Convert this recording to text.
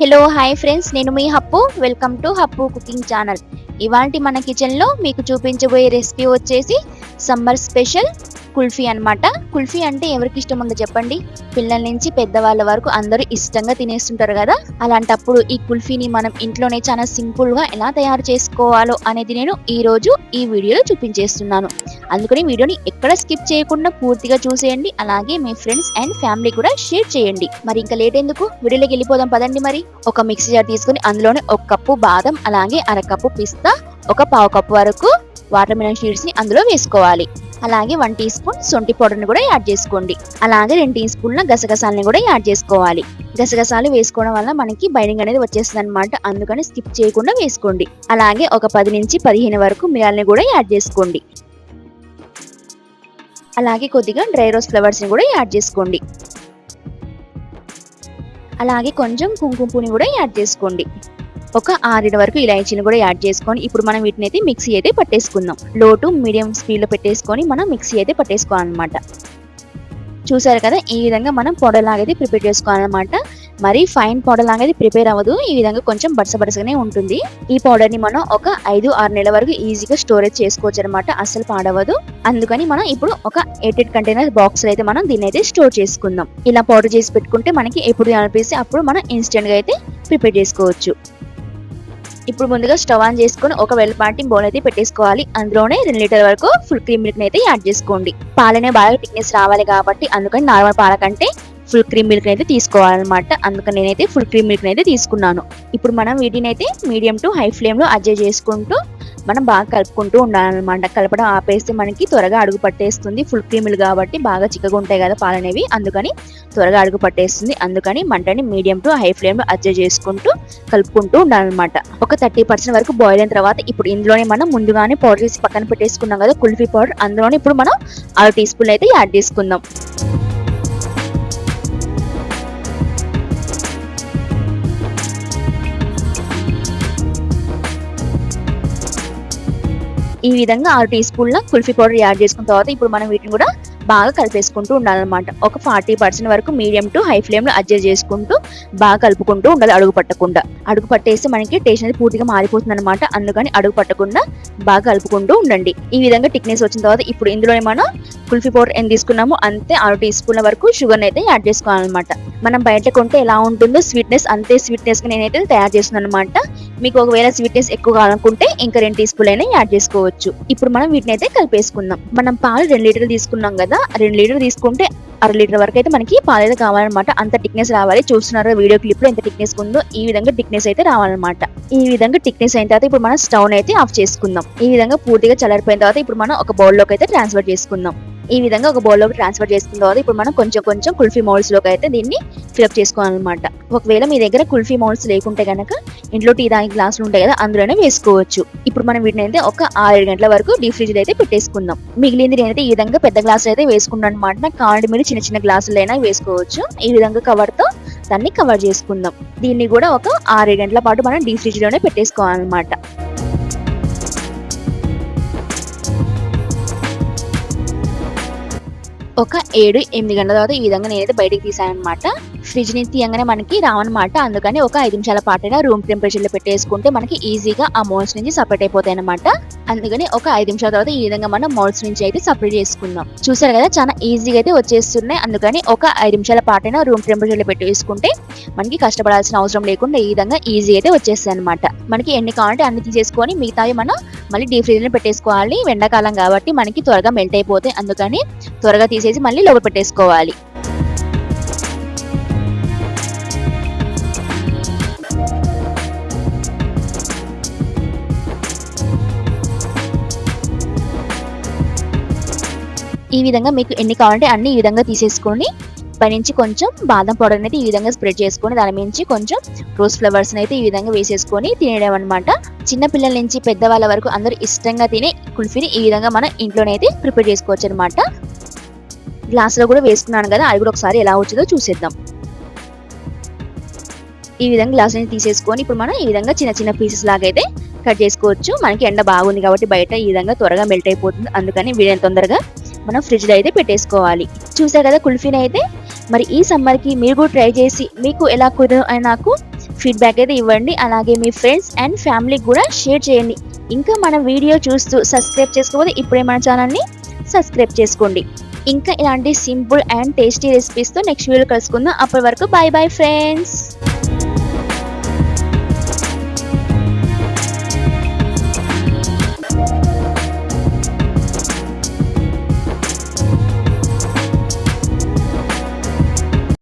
Hello hi friends నేను మీ Happu. Welcome to Happu cooking channel ఇవాంటి మన కిచెన్లో మీకు చూపించబోయే రెసిపీ వచ్చేసి సమ్మర్ స్పెషల్ కుల్ఫీ అన్నమాట. కుల్ఫీ అంటే ఎవరికి ఇష్టం ఉందో చెప్పండి. పిల్లల నుంచి పెద్దవాళ్ళ వరకు అందరూ ఇష్టంగా తినేస్తుంటారు కదా. అలాంటప్పుడు ఈ కుల్ఫీని మనం ఇంట్లోనే చాలా సింపుల్గా ఎలా తయారు చేసుకోవాలో అనేది నేను ఈ రోజు ఈ వీడియోలో చూపించేస్తున్నాను. అందుకని వీడియోని ఎక్కడ స్కిప్ చేయకుండా పూర్తిగా చూసేయండి. అలాగే మీ ఫ్రెండ్స్ అండ్ ఫ్యామిలీ కూడా షేర్ చేయండి. మరి ఇంకా లేట్ ఎందుకు? వీడియోలోకి వెళ్ళిపోదాం పదండి మరి. ఒక మిక్సీ జార్ తీసుకుని అందులోనే ఒక కప్పు బాదం అలాగే అర కప్పు పిస్తా ఒక పావు కప్పు వరకు వాటర్ మిలన్ షీడ్స్ని అందులో వేసుకోవాలి. అలాగే వన్ టీ స్పూన్ సొంటి పౌడర్ని కూడా యాడ్ చేసుకోండి. అలాగే రెండు టీ స్పూన్ల గసగసాలని కూడా యాడ్ చేసుకోవాలి. గసగసాలు వేసుకోవడం వల్ల మనకి బైండింగ్ అనేది వచ్చేస్తుంది అనమాట అందుకని స్కిప్ చేయకుండా వేసుకోండి. అలాగే ఒక పది నుంచి పదిహేను వరకు మిరాల్ని కూడా యాడ్ చేసుకోండి. అలాగే కొద్దిగా డ్రై రోస్ ఫ్లవర్స్ని కూడా యాడ్ చేసుకోండి. అలాగే కొంచెం కుంకుమ కూడా యాడ్ చేసుకోండి. ఒక ఆరిన వరకు ఇలాచీని కూడా యాడ్ చేసుకొని ఇప్పుడు మనం వీటిని అయితే మిక్సీ అయితే పట్టేసుకుందాం. లో టు మీడియం స్పీడ్లో పెట్టేసుకొని మనం మిక్సీ అయితే పట్టేసుకోవాలన్నమాట. చూసారు కదా? ఈ విధంగా మనం పౌడర్ లాగా అయితే ప్రిపేర్ చేసుకోవాలన్నమాట. మరి ఫైన్ పౌడర్ లాగా అయితే ప్రిపేర్ అవ్వదు. ఈ విధంగా కొంచెం బడస బడసగానే ఉంటుంది. ఈ పౌడర్ని మనం ఒక ఐదు ఆరు నెలల వరకు ఈజీగా స్టోరేజ్ చేసుకోవచ్చు అనమాట అసలు పాడవదు అందుకని మనం ఇప్పుడు ఒక ఎయిటెడ్ కంటైనర్ బాక్స్ అయితే మనం దీన్ని అయితే స్టోర్ చేసుకుందాం. ఇలా పౌడర్ చేసి పెట్టుకుంటే మనకి ఎప్పుడు అనిపిస్తే అప్పుడు మనం ఇన్స్టెంట్గా అయితే ప్రిపేర్ చేసుకోవచ్చు. ఇప్పుడు ముందుగా స్టవ్ ఆన్ చేసుకొని ఒక వెల్లపాటి బౌల్ అయితే పెట్టేసుకోవాలి. అందులోనే రెండు లీటర్ వరకు ఫుల్ క్రీమ్ మిల్క్ అయితే యాడ్ చేసుకోండి. పాలనే బాగా థిక్నెస్ రావాలి కాబట్టి అందుకని నార్మల్ పాల కంటే ఫుల్ క్రీమ్ మిల్క్ అయితే తీసుకోవాలన్నమాట. అందుకని నేనైతే ఫుల్ క్రీమ్ మిల్క్ అయితే తీసుకున్నాను. ఇప్పుడు మనం వీటిని అయితే మీడియం టు హై ఫ్లేమ్లో అడ్జస్ట్ చేసుకుంటూ మనం బాగా కలుపుకుంటూ ఉండాలన్నమాట. కలపడం ఆపేస్తే మనకి త్వరగా అడుగు పట్టేస్తుంది. ఫుల్ క్రీములు కాబట్టి బాగా చిక్కగా ఉంటాయి కదా పాలనేవి అందుకని త్వరగా అడుగు పట్టేస్తుంది. అందుకని మంటని మీడియం టు హై ఫ్లేమ్లో అడ్జస్ట్ చేసుకుంటూ కలుపుకుంటూ ఉండాలన్నమాట. ఒక థర్టీ పర్సెంట్ వరకు బాయిల్ అయిన తర్వాత ఇప్పుడు ఇందులోనే మనం ముందుగానే పౌడర్ చేసి పక్కన పెట్టేసుకున్నాం కదా కుల్ఫీ పౌడర్ అందులోనే ఇప్పుడు మనం ఆరు టీ స్పూన్లు అయితే యాడ్ చేసుకుందాం. ఈ విధంగా ఆరు టీ స్పూన్ల కుల్ఫీ పౌడర్ యాడ్ చేసుకున్న తర్వాత ఇప్పుడు మనం వీటిని కూడా బాగా కలిపేసుకుంటూ ఉండాలన్నమాట. ఒక ఫార్టీ పర్సెంట్ వరకు మీడియం టు హై ఫ్లేమ్లో అడ్జస్ట్ చేసుకుంటూ బాగా కలుపుకుంటూ ఉండాలి అడుగు పట్టకుండా. అడుగు పట్టేస్తే మనకి టేస్ట్ అనేది పూర్తిగా మారిపోతుంది అనమాట అందుకని అడుగు పట్టకుండా బాగా కలుపుకుంటూ ఉండండి. ఈ విధంగా టిక్నెస్ వచ్చిన తర్వాత ఇప్పుడు ఇందులోనే మనం కుల్ఫీ పౌడర్ ఎంత తీసుకున్నామో అంతే ఆరు టీ స్పూన్ల వరకు షుగర్ అయితే యాడ్ చేసుకోవాలన్నమాట. మనం బయట కొంటే ఎలా ఉంటుందో స్వీట్నెస్ అంతే స్వీట్నెస్ నేనైతే తయారు చేస్తున్నాను అనమాట మీకు ఒకవేళ స్వీట్నెస్ ఎక్కువ కావాలనుకుంటే ఇంకా రెండు టీ అయినా యాడ్ చేసుకోవచ్చు. ఇప్పుడు మనం వీటిని అయితే కలిపేసుకుందాం. మనం పాలు రెండు లీటర్లు తీసుకున్నాం కదా రెండు లీటర్లు తీసుకుంటే అర లీటర్ వరకు అయితే మనకి పాలు అయితే కావాలన్నమాట. అంత టిక్నెస్ రావాలి. చూస్తున్నారు వీడియో క్లిప్లో ఎంత టిక్నెస్ ఉందో ఈ విధంగా టిక్నెస్ అయితే రావాలన్నమాట. ఈ విధంగా టిక్నెస్ అయిన తర్వాత ఇప్పుడు మనం స్టవ్ అయితే ఆఫ్ చేసుకుందాం. ఈ విధంగా పూర్తిగా చల్లారిపోయిన తర్వాత ఇప్పుడు మనం ఒక బౌల్లోకి అయితే ట్రాన్స్ఫర్ చేసుకుందాం. ఈ విధంగా ఒక బౌల్లోకి ట్రాన్స్ఫర్ చేసుకున్న తర్వాత ఇప్పుడు మనం కొంచెం కొంచెం కుల్ఫీ మౌల్స్లోకి అయితే దీన్ని ఫిలప్ చేసుకోవాలన్నమాట. ఒకవేళ మీ దగ్గర కుల్ఫీ మౌల్స్ లేకుంటే కనుక ఇంట్లో టీ తాగే గ్లాసులు ఉంటాయి కదా అందులోనే వేసుకోవచ్చు. ఇప్పుడు మనం వీటిని అయితే ఒక ఆరు గంటల వరకు డీ ఫ్రిడ్జ్లో అయితే పెట్టేసుకుందాం. మిగిలింది నేనైతే ఈ విధంగా పెద్ద గ్లాసులు అయితే వేసుకున్నాను అనమాట నాకు కావాలంటే మీరు చిన్న చిన్న గ్లాసులు అయినా వేసుకోవచ్చు. ఈ విధంగా కవర్తో దాన్ని కవర్ చేసుకుందాం. దీన్ని కూడా ఒక ఆరు గంటల పాటు మనం డీ ఫ్రిడ్జ్లోనే పెట్టేసుకోవాలన్నమాట. ఒక ఏడు ఎనిమిది గంటల తర్వాత ఈ విధంగా నేనైతే బయటకు తీసాను అనమాట ఫ్రిడ్జ్ నుంచి తీయగానే మనకి రావన్నమాట. అందుకని ఒక ఐదు నిమిషాల పాటైనా రూమ్ టెంపరేచర్లో పెట్టేసుకుంటే మనకి ఈజీగా ఆ మోల్స్ నుంచి సపరేట్ అయిపోతాయి అనమాట అందుకని ఒక ఐదు నిమిషాల తర్వాత ఈ విధంగా మనం మోల్స్ నుంచి అయితే సపరేట్ చేసుకుందాం చూసారు కదా చాలా ఈజీగా అయితే వచ్చేస్తున్నాయి. అందుకని ఒక ఐదు నిమిషాల పాటైనా రూమ్ టెంపరేచర్లో పెట్టేసుకుంటే మనకి కష్టపడాల్సిన అవసరం లేకుండా ఈ విధంగా ఈజీ అయితే వచ్చేస్తాయి అనమాట మనకి ఎన్ని కావాలంటే అన్ని తీసేసుకొని మిగతావి మనం మళ్ళీ డీప్ ఫ్రీజ్ పెట్టేసుకోవాలి. ఎండాకాలం కాబట్టి మనకి త్వరగా మెల్ట్ అయిపోతాయి. అందుకని త్వరగా తీసేసి మళ్ళీ లోపల పెట్టేసుకోవాలి. ఈ విధంగా మీకు ఎన్ని కావాలంటే అన్ని ఈ విధంగా తీసేసుకొని పైనుంచి కొంచెం బాదం పౌడర్ అయితే ఈ విధంగా స్ప్రెడ్ చేసుకొని దాని మించి కొంచెం రోజ్ ఫ్లవర్స్ అయితే ఈ విధంగా వేసేసుకొని తినేయడం అనమాట చిన్న పిల్లల నుంచి పెద్దవాళ్ళ వరకు అందరూ ఇష్టంగా తినే కుల్ఫీని ఈ విధంగా మనం ఇంట్లోనైతే ప్రిపేర్ చేసుకోవచ్చు అనమాట గ్లాస్లో కూడా వేసుకున్నాను కదా అది కూడా ఒకసారి ఎలా వచ్చిందో చూసేద్దాం. ఈ విధంగా గ్లాస్ నుంచి తీసేసుకొని ఇప్పుడు మనం ఈ విధంగా చిన్న చిన్న పీసెస్ లాగా అయితే కట్ చేసుకోవచ్చు. మనకి ఎండ బాగుంది కాబట్టి బయట ఈ విధంగా త్వరగా మెల్ట్ అయిపోతుంది. అందుకని వీడియో తొందరగా మనం ఫ్రిడ్జ్లో అయితే పెట్టేసుకోవాలి. చూసా కదా కుల్ఫీని అయితే? మరి ఈ సమ్మర్కి మీరు కూడా ట్రై చేసి మీకు ఎలా కుదరదు అని నాకు ఫీడ్బ్యాక్ అయితే ఇవ్వండి. అలాగే మీ ఫ్రెండ్స్ అండ్ ఫ్యామిలీకి కూడా షేర్ చేయండి. ఇంకా మన వీడియో చూస్తూ సబ్స్క్రైబ్ చేసుకోకపోతే ఇప్పుడే మన ఛానల్ని సబ్స్క్రైబ్ చేసుకోండి. ఇంకా ఇలాంటి సింపుల్ అండ్ టేస్టీ రెసిపీస్తో నెక్స్ట్ వీడియో కలుసుకుందాం. అప్పటి వరకు బాయ్ బాయ్ ఫ్రెండ్స్.